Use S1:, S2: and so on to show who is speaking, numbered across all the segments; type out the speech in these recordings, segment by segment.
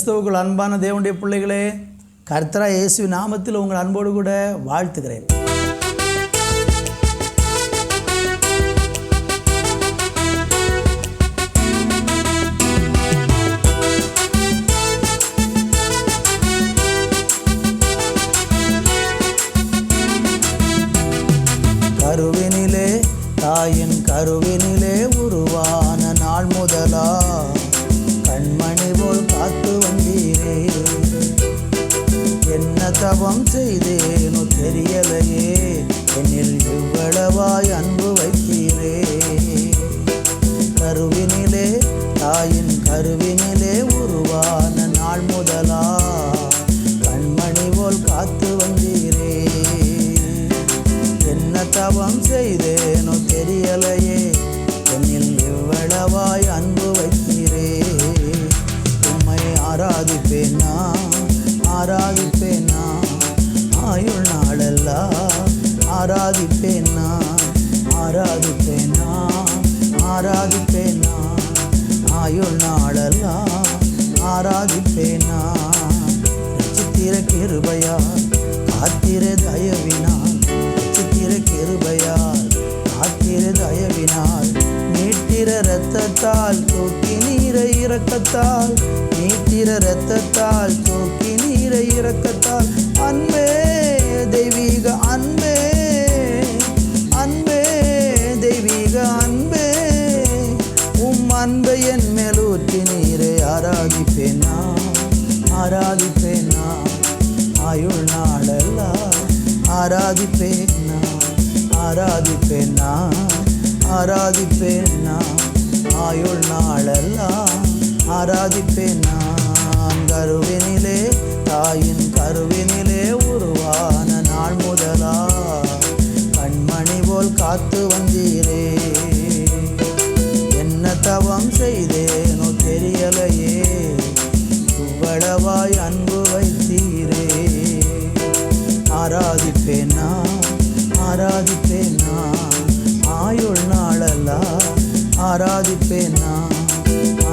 S1: கிறிஸ்தவுக்குள் அன்பான தேவனுடைய பிள்ளைகளே கர்த்தரா இயேசு நாமத்தில் உங்கள் அன்போடு கூட வாழ்த்துகிறேன். கருவினிலே தாயின் கருவினில் தவம் செய்தேனோ தெரியலையே. என்னில் இவ்வளவாய் அன்பு வைத்தீரே கருவினிலே தாயின் கருவினிலே உருவான நாள் முதலா. கண்மணி போல் காத்து வந்தீரே. என்ன தவம் செய்தேனோ தெரியலையே. என்னில் இவ்வளவாய் அன்பு வைத்தீரே. உம்மை ஆராதிப்பேன் ஆராதிப்பேன்? நான் ஆராதிப்பேன்? நான் ஆராதிப்பேன்? நான் ஆயுள் நாளெல்லாம் நான் சித்திர கிருபையால் காத்திர தயவினால் சித்திர கிருபையால் காத்திர தயவினால் நீட்டிர ரத்தத்தால் தூக்கி நீரை இறக்கத்தால் நீட்டிர ரத்தத்தால் தூக்கி நீரை இறக்கத்தால் ஆராதிப்பேன் நான் ஆராதிப்பேன் நான் ஆராதிப்பேன் நான் ஆயுள் நாளெல்லாம் ஆராதிப்பேன் நான் கருவினிலே தாயின் கருவினிலே உருவான நாள் முதலா கண்மணி போல் காத்து வந்தீரே. என்ன தவம் செய்தே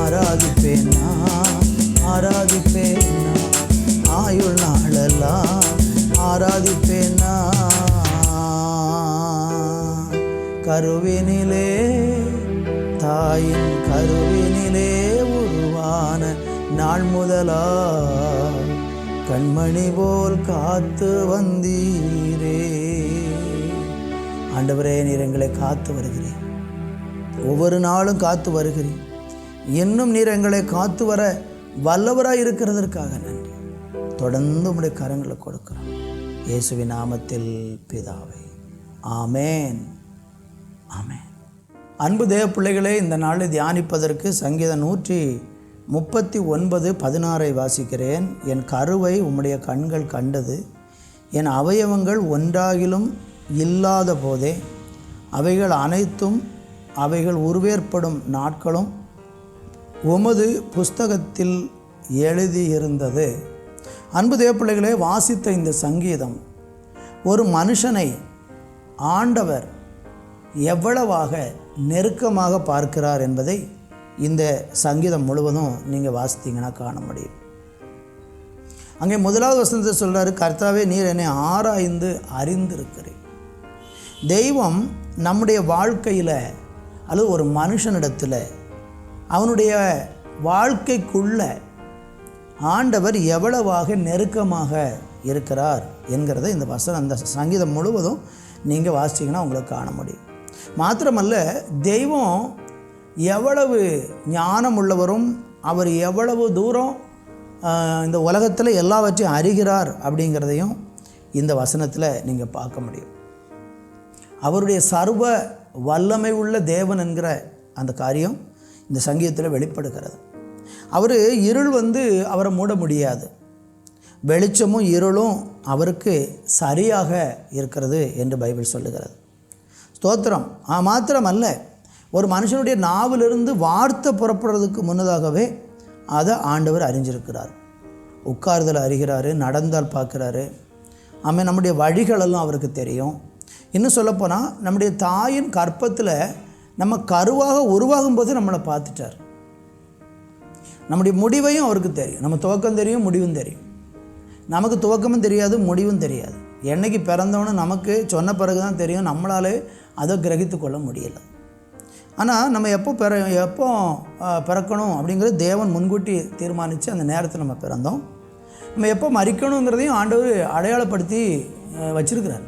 S1: ஆராதிப்பேனா ஆராதிப்பேனா ஆயுள் நாளெல்லாம் ஆராதிப்பேனா கருவினிலே தாயின் கருவினிலே உருவான நாள் முதலா கண்மணி போல் காத்து வந்தீரே. ஆண்டவரே நீர் எங்களை காத்து வருகிறேன் ஒவ்வொரு நாளும் காத்து வருகிறேன் இன்னும் நீர் எங்களை காத்து வர வல்லவராக இருக்கிறதற்காக நன்றி. தொடர்ந்து உடைய கரங்களை கொடுக்கிறோம். இயேசுவின் நாமத்தில் பிதாவை. ஆமேன். ஆமேன். அன்பு தேவ பிள்ளைகளே இந்த நாளில் தியானிப்பதற்கு சங்கீதம் நூற்றி முப்பத்தி ஒன்பது பதினாறை வாசிக்கிறேன். என் கருவை உம்முடைய கண்கள் கண்டது என் அவயவங்கள் ஒன்றாகிலும் இல்லாத போதே அவைகள் அனைத்தும் அவைகள் உருவேற்படும் நாட்களும் உமது புஸ்தகத்தில் எழுதியிருந்தது. அன்பு தேவப்பிள்ளைகளே வாசித்த இந்த சங்கீதம் ஒரு மனுஷனை ஆண்டவர் எவ்வளவாக நெருக்கமாக பார்க்கிறார் என்பதை இந்த சங்கீதம் முழுவதும் நீங்கள் வாசித்தீங்கன்னா காண முடியும். அங்கே முதலாவது வசனத்தை சொல்கிறாரு கர்த்தாவே நீர் என்னை ஆராய்ந்து அறிந்திருக்கிறேன் தெய்வம் நம்முடைய வாழ்க்கையில் அல்லது ஒரு மனுஷனிடத்தில் அவனுடைய வாழ்க்கைக்குள்ள ஆண்டவர் எவ்வளவாக நெருக்கமாக இருக்கிறார் என்கிறத இந்த வசனம் அந்த சங்கீதம் முழுவதும் நீங்கள் வாசிச்சிங்கன்னா உங்களுக்கு காண முடியும். மாத்திரமல்ல தெய்வம் எவ்வளவு ஞானம் உள்ளவரும் அவர் எவ்வளவு தூரம் இந்த உலகத்தில் எல்லாவற்றையும் அறிகிறார் அப்படிங்கிறதையும் இந்த வசனத்தில் நீங்கள் பார்க்க முடியும். அவருடைய சர்வ வல்லமை உள்ள தேவன் என்கிற அந்த காரியம் இந்த சங்கீதத்தில் வெளிப்படுகிறது. அவர் இருள் வந்து அவரை மூட முடியாது. வெளிச்சமும் இருளும் அவருக்கு சரியாக இருக்கிறது என்று பைபிள் சொல்லுகிறது. ஸ்தோத்திரம். ஆ மாத்திரமல்ல ஒரு மனுஷனுடைய நாவிலிருந்து வார்த்தை புறப்படுறதுக்கு முன்னதாகவே அதை ஆண்டவர் அறிஞ்சிருக்கிறார். உட்கார்தல் அறிகிறாரு நடந்தால் பார்க்குறாரு. ஆமாம் நம்முடைய வழிகளெல்லாம் அவருக்கு தெரியும். இன்னும் சொல்லப்போனால் நம்முடைய தாயின் கற்பத்தில் நம்ம கருவாக உருவாகும் போது நம்மளை பார்த்துட்டார். நம்முடைய முடிவையும் அவருக்கு தெரியும். நம்ம துவக்கம் தெரியும் முடிவும் தெரியும். நமக்கு துவக்கமும் தெரியாது முடிவும் தெரியாது. என்னைக்கு பிறந்தோன்னு நமக்கு சொன்ன பிறகு தான் தெரியும். நம்மளாலே அதை கிரகித்து கொள்ள முடியல. ஆனால் நம்ம எப்போ பிற எப்போ பிறக்கணும் அப்படிங்கிறது தேவன் முன்கூட்டி தீர்மானித்து அந்த நேரத்தில் நம்ம பிறந்தோம். நம்ம எப்போ மறிக்கணுங்கிறதையும் ஆண்டவர் அடையாளப்படுத்தி வச்சுருக்கிறார்.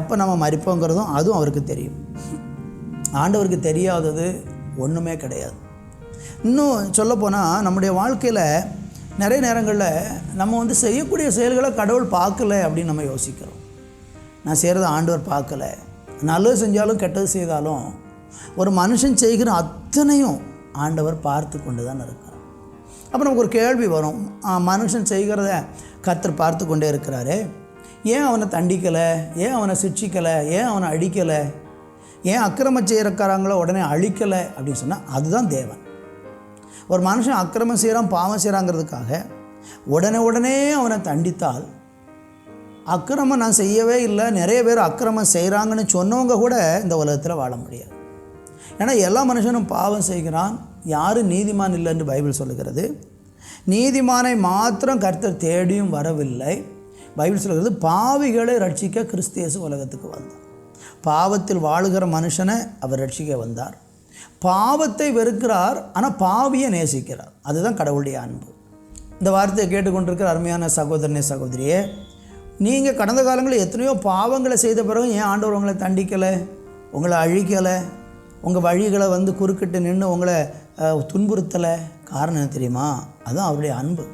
S1: எப்போ நம்ம மறிப்போங்கிறதும் அதுவும் அவருக்கு தெரியும். ஆண்டவருக்கு தெரியாதது ஒன்றுமே கிடையாது. இன்னும் சொல்லப்போனால் நம்முடைய வாழ்க்கையில் நிறைய நேரங்களில் நம்ம வந்து செய்யக்கூடிய செயல்களை கடவுள் பார்க்கல அப்படின்னு நம்ம யோசிக்கிறோம். நான் செய்கிறத ஆண்டவர் பார்க்கல. நல்லது செஞ்சாலும் கெட்டது செய்தாலும் ஒரு மனுஷன் செய்கிற அத்தனையும் ஆண்டவர் பார்த்து கொண்டு தான் இருக்கிறார். அப்போ நமக்கு ஒரு கேள்வி வரும். மனுஷன் செய்கிறத கத்தர் பார்த்து கொண்டே இருக்கிறாரு. ஏன் அவனை தண்டிக்கலை? ஏன் அவனை சிக்ஷிக்கலை ஏன் அவனை அடிக்கலை? ஏன் அக்கிரமம் செய்கிறக்காரங்கள உடனே அழிக்கலை அப்படின்னு சொன்னால் அதுதான் தேவன். ஒரு மனுஷன் அக்கிரமம் செய்கிறான் பாவம் செய்கிறாங்கிறதுக்காக உடனே உடனே அவனை தண்டித்தால் அக்கிரமம் நான் செய்யவே இல்லை நிறைய பேர் அக்கிரமம் செய்கிறாங்கன்னு சொன்னவங்க கூட இந்த உலகத்தில் வாழ முடியாது. ஏன்னா எல்லா மனுஷனும் பாவம் செய்கிறான் யாரும் நீதிமான் இல்லை என்று பைபிள் சொல்லுகிறது. நீதிமானை மாத்திரம் கர்த்தர் தேடியும் வரவில்லை. பைபிள் சொல்லுகிறது பாவிகளை ரட்சிக்க கிறிஸ்தியசு உலகத்துக்கு வந்தான் பாவத்தில் வாழுகிற மனுஷனை அவர் ரட்சிக்க வந்தார். பாவத்தை வெறுக்கிறார் ஆனால் பாவியை நேசிக்கிறார். அதுதான் கடவுளுடைய அன்பு. இந்த வார்த்தையை கேட்டுக்கொண்டிருக்கிற அருமையான சகோதரனே சகோதரியே நீங்கள் கடந்த காலங்களில் எத்தனையோ பாவங்களை செய்த பிறகு ஏன் ஆண்டவர் உங்களை தண்டிக்கலை? உங்களை அழிக்கலை? உங்கள் வழிகளை வந்து குறுக்கிட்டு நின்று உங்களை துன்புறுத்தலை? காரணம் என்ன தெரியுமா? அதுதான் அவருடைய அன்பு.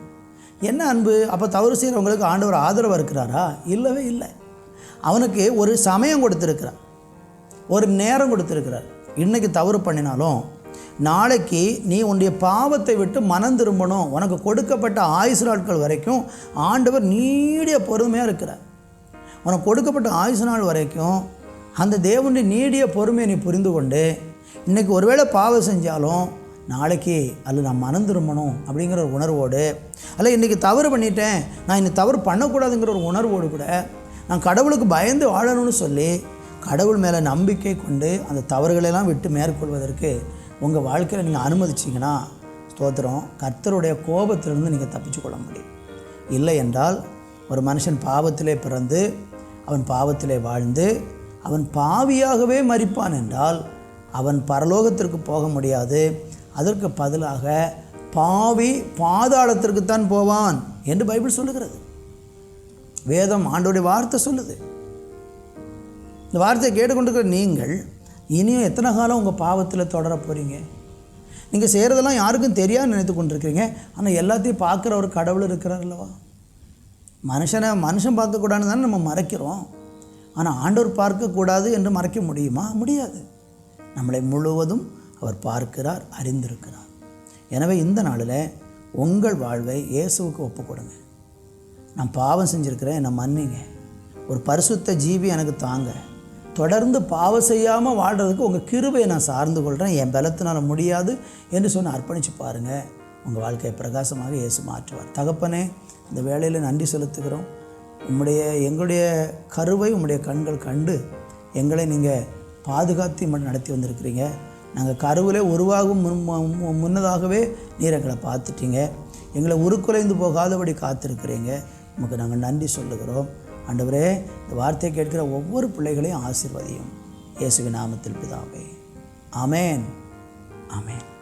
S1: என்ன அன்பு? அப்போ தவறு செய்கிறவங்களுக்கு ஆண்டவர் ஆதரவாக இருக்கிறாரா? இல்லவே இல்லை. அவனுக்கு ஒரு சமயம் கொடுத்துருக்கிறார். ஒரு நேரம் கொடுத்துருக்கிறார். இன்றைக்கி தவறு பண்ணினாலும் நாளைக்கு நீ உன்னுடைய பாவத்தை விட்டு மனம் திரும்பணும். உனக்கு கொடுக்கப்பட்ட ஆயுசு நாட்கள் வரைக்கும் ஆண்டவர் நீடிய பொறுமையாக இருக்கிறார். உனக்கு கொடுக்கப்பட்ட ஆயுசு நாள் வரைக்கும் அந்த தேவனுடைய நீடிய பொறுமையை நீ புரிந்து கொண்டு இன்றைக்கி ஒருவேளை பாவம் செஞ்சாலும் நாளைக்கு அல்ல நான் மனம் திரும்பணும் அப்படிங்கிற ஒரு உணர்வோடு அல்ல இன்றைக்கி தவறு பண்ணிட்டேன் நான் இன்னைக்கு தவறு பண்ணக்கூடாதுங்கிற ஒரு உணர்வோடு கூட நான் கடவுளுக்கு பயந்து வாழணும்னு சொல்லி கடவுள் மேலே நம்பிக்கை கொண்டு அந்த தவறுகளெல்லாம் விட்டு மேற்கொள்வதற்கு உங்கள் வாழ்க்கையில் நீங்கள் அனுமதிச்சிங்கன்னா ஸ்தோத்திரம் கர்த்தருடைய கோபத்திலிருந்து நீங்கள் தப்பிச்சு கொள்ள முடியும். இல்லை என்றால் ஒரு மனுஷன் பாவத்திலே பிறந்து அவன் பாவத்திலே வாழ்ந்து அவன் பாவியாகவே மறிப்பான் என்றால் அவன் பரலோகத்திற்கு போக முடியாது. அதற்கு பதிலாக பாவி பாதாளத்திற்குத்தான் போவான் என்று பைபிள் சொல்லுகிறது. வேதம் ஆண்டோடைய வார்த்தை சொல்லுது. இந்த வார்த்தையை கேட்டுக்கொண்டிருக்கிற நீங்கள் இனியும் எத்தனை காலம் உங்கள் பாவத்தில் தொடர போகிறீங்க நீங்கள் செய்கிறதெல்லாம் யாருக்கும் தெரியாது நினைத்து கொண்டிருக்கிறீங்க. ஆனால் எல்லாத்தையும் பார்க்குற ஒரு கடவுள் இருக்கிறார் அல்லவா? மனுஷனை மனுஷன் பார்க்கக்கூடாதுன்னு தானே நம்ம மறைக்கிறோம். ஆனால் ஆண்டவர் பார்க்கக்கூடாது என்று மறைக்க முடியுமா? முடியாது. நம்மளை முழுவதும் அவர் பார்க்கிறார் அறிந்திருக்கிறார். எனவே இந்த நாளில் உங்கள் வாழ்வை இயேசுவுக்கு ஒப்புக் கொடுங்க. நான் பாவம் செஞ்சுருக்கிறேன் என்னை மன்னிங்க. ஒரு பரிசுத்த ஜீவி எனக்கு தாங்க. தொடர்ந்து பாவம் செய்யாமல் வாழ்கிறதுக்கு உங்கள் கிருபையை நான் சார்ந்து கொள்கிறேன் என் பலத்தினால் முடியாது என்று சொன்ன அர்ப்பணித்து பாருங்கள் உங்கள் வாழ்க்கையை பிரகாசமாக இயேசு மாற்றுவார். தகப்பனே இந்த வேலையில் நன்றி செலுத்துகிறோம். உம்முடைய எங்களுடைய கருவை உம்முடைய கண்கள் கண்டு எங்களை நீங்கள் பாதுகாத்து மட்டும் நடத்தி வந்திருக்கிறீங்க. நாங்கள் கருவிலே உருவாகும் முன் மு- முன்னதாகவே நீர் எங்களை பார்த்துட்டீங்க. எங்களை உருக்குலைந்து போகாதபடி காத்திருக்கிறீங்க. உமக்கு நாங்கள் நன்றி சொல்லுகிறோம். ஆண்டவரே இந்த வார்த்தையை கேட்கிற ஒவ்வொரு பிள்ளைகளையும் ஆசிர்வதியும். இயேசுவின் நாமத்தில் பிதாவே. அமேன் அமேன்